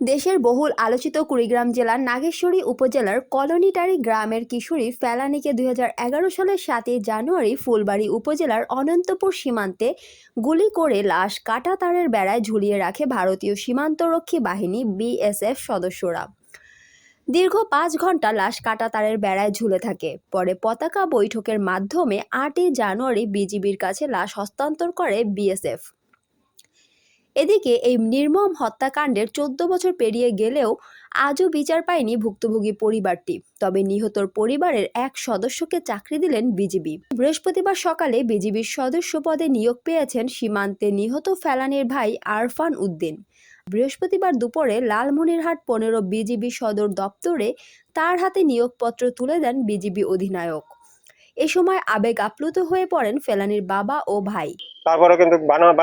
দেশের বহুল আলোচিত কুড়িগ্রাম জেলার নাগেশ্বরী উপজেলার কলোনিটারি গ্রামের কিশোরী ফেলানিকে দুই হাজার এগারো সালের সাতই জানুয়ারি ফুলবাড়ী উপজেলার অনন্তপুর সীমান্তে গুলি করে লাশ কাটা তারের বেড়ায় ঝুলিয়ে রাখে ভারতীয় সীমান্তরক্ষী বাহিনী বিএসএফ সদস্যরা। দীর্ঘ পাঁচ ঘণ্টা লাশ কাটা তারের বেড়ায় ঝুলে থাকে। পরে পতাকা বৈঠকের মাধ্যমে আটই জানুয়ারি বিজিবির কাছে লাশ হস্তান্তর করে বিএসএফ। এদিকে এই নির্মম হত্যাকাণ্ডের চোদ্দ বছর পেরিয়ে গেলেও আজও বিচার পায়নি ভুক্তভোগী পরিবারটি। তবে নিহতর পরিবারের এক সদস্যকে চাকরি দিলেন বিজিবি। বৃহস্পতিবার সকালে বিজিবির সদস্য পদে নিয়োগ পেয়েছেন সীমান্তে নিহত ফেলানির ভাই আরফান উদ্দিন। বৃহস্পতিবার দুপুরে লালমনিরহাট পনেরো বিজিবি সদর দপ্তরে তার হাতে নিয়োগপত্র তুলে দেন বিজিবি অধিনায়ক। এ সময় আবেগ আপ্লুত হয়ে পড়েন ফেলানির বাবা ও ভাই। তারপরে কিন্তু বানা-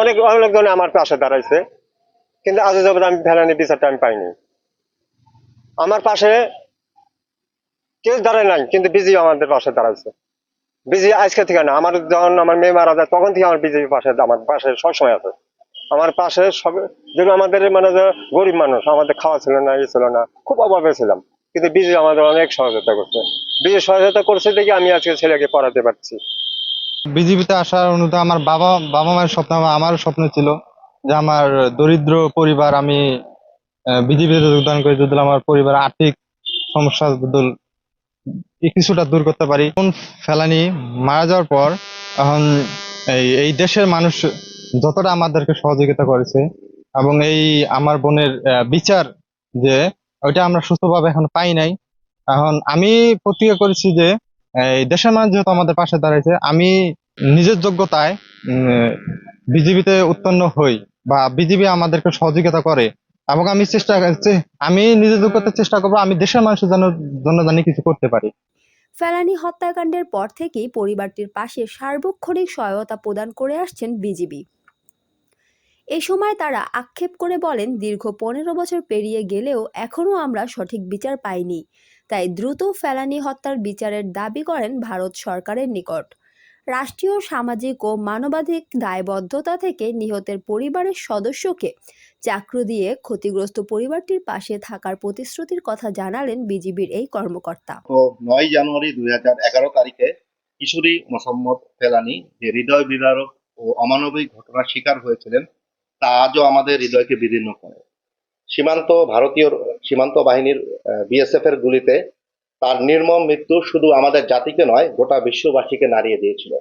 অনেক অনেক জন আমার পাশে দাঁড়াইছে। কিন্তু আজ যাবত আমি ফেলানি বিচারটা আমি পাইনি। আমার পাশে কেউ দাঁড়ায় নাই, কিন্তু বিজি আমাদের পাশে দাঁড়াইছে। বিজি আজকে থেকে না, আমার যখন আমার মেয়ে মারা যায়, তখন থেকে আমার বিজেপি পাশে আমার পাশে সবসময় আছে। আমার পাশে সব যেগুলো আমাদের মানে গরিব মানুষ, আমাদের খাওয়া ছিল না ইয়ে ছিল না, খুব অভাবে ছিলাম। কিন্তু বিজি আমাদের অনেক সহযোগিতা করছে। বিজি সহযোগিতা করছে দেখে আমি আজকে ছেলেকে পড়াতে পারছি। বিজেপিতে আসার অনুযায়ী আমার বাবা বাবা মায়ের স্বপ্ন আমার- স্বপ্ন ছিল যে আমার দরিদ্র পরিবার আমি বিজেপিতে যোগদান করে যদি আমার পরিবার আর্থিক সমস্যা কিছুটা দূর করতে পারি। কোন ফেলানি মারা যাওয়ার পর এখন এই দেশের মানুষ যতটা আমাদেরকে সহযোগিতা করেছে এবং এই আমার বোনের বিচার যে ওইটা আমরা সুস্থভাবে এখন পাই নাই। এখন আমি প্রতিজ্ঞা করেছি যে, এই দেশের মানুষ যেহেতু আমাদের পাশে দাঁড়াইছে, আমি নিজের যোগ্যতায় বিজেপিতে উৎপন্ন হই বা বিজেপি আমাদেরকে সহযোগিতা করে। এবং আমি চেষ্টা আমি নিজের যোগ্যতার চেষ্টা করব, আমি দেশের মানুষের জন্য জানি কিছু করতে পারি। ফেলানি হত্যাকাণ্ডের পর থেকেই পরিবারটির পাশে সার্বক্ষণিক সহায়তা প্রদান করে আসছেন বিজিবি। এ সময় তারা আক্ষেপ করে বলেন, দীর্ঘ পনেরো বছর পেরিয়ে গেলেও এখনও আমরা সঠিক বিচার পাইনি। তাই দ্রুত ফেলানি হত্যার বিচারের দাবি করেন ভারত সরকারের নিকট। রাষ্ট্রীয়, সামাজিক ও মানবাধিক দায়বদ্ধতা থেকে নিহতের পরিবারের সদস্যকে চাকরি দিয়ে ক্ষতিগ্রস্ত পরিবারটির পাশে থাকার প্রতিশ্রুতির কথা জানালেন বিজিবির এই কর্মকর্তা। নয় জানুয়ারি দুই হাজার এগারো তারিখে কিশোরী মোসাম্মদ ফেলানি যে হৃদয় বিদারক ও অমানবিক ঘটনার শিকার হয়েছিলেন তা আজও আমাদের হৃদয়কে বিদীর্ণ করে। সীমান্ত ভারতীয়, সীমান্ত বাহিনীর বিএসএফ এর গুলিতে তার নির্মম মৃত্যু শুধু আমাদের জাতিকে নয়, গোটা বিশ্ববাসীকে নাড়িয়ে দিয়েছিল।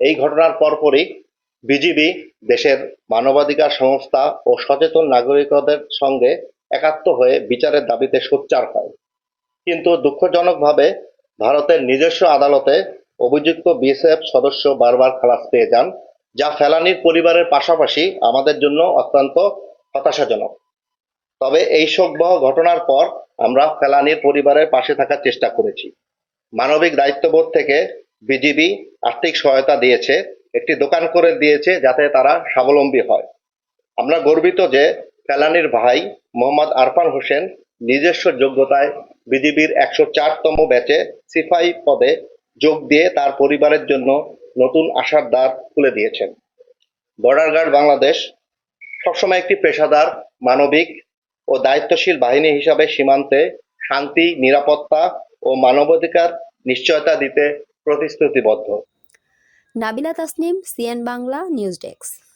এই ঘটনার পরপরই বিজিবি দেশের মানবাধিকার সংস্থা ও সচেতন নাগরিকদের সঙ্গে একাত্ম হয়ে বিচারের দাবিতে সোচ্চার হয়। কিন্তু দুঃখজনকভাবে ভারতের নিজস্ব আদালতে অভিযুক্ত বিএসএফ সদস্য বারবার খালাস পেয়ে যান। যা ফেলানির পরিবারের পাশাপাশি আমাদের জন্য অত্যন্ত হতাশাজনক। তবে এই শোকবহ ঘটনার পর আমরা ফেলানির পরিবারের পাশে থাকার চেষ্টা করেছি। মানবিক দায়িত্ববোধ থেকে বিজিবি আর্থিক সহায়তা দিয়েছে, একটি দোকান করে দিয়েছে যাতে তারা স্বাবলম্বী হয়। আমরা গর্বিত যে ফেলানির ভাই মোহাম্মদ আরফান হোসেন নিজস্ব যোগ্যতায় বিজিবির একশো চারতম ব্যাচে সিফাই পদে যোগ দিয়ে তার পরিবারের জন্য নতুন আশার দ্বার খুলে দিয়েছেন। বর্ডার গার্ড বাংলাদেশ সবসময় একটি পেশাদার, মানবিক ও দায়িত্বশীল বাহিনী হিসাবে সীমান্তে শান্তি, নিরাপত্তা ও মানবাধিকার নিশ্চয়তা দিতে প্রতিশ্রুতিবদ্ধ। Nabila Tasnim, CN Bangla, news desk.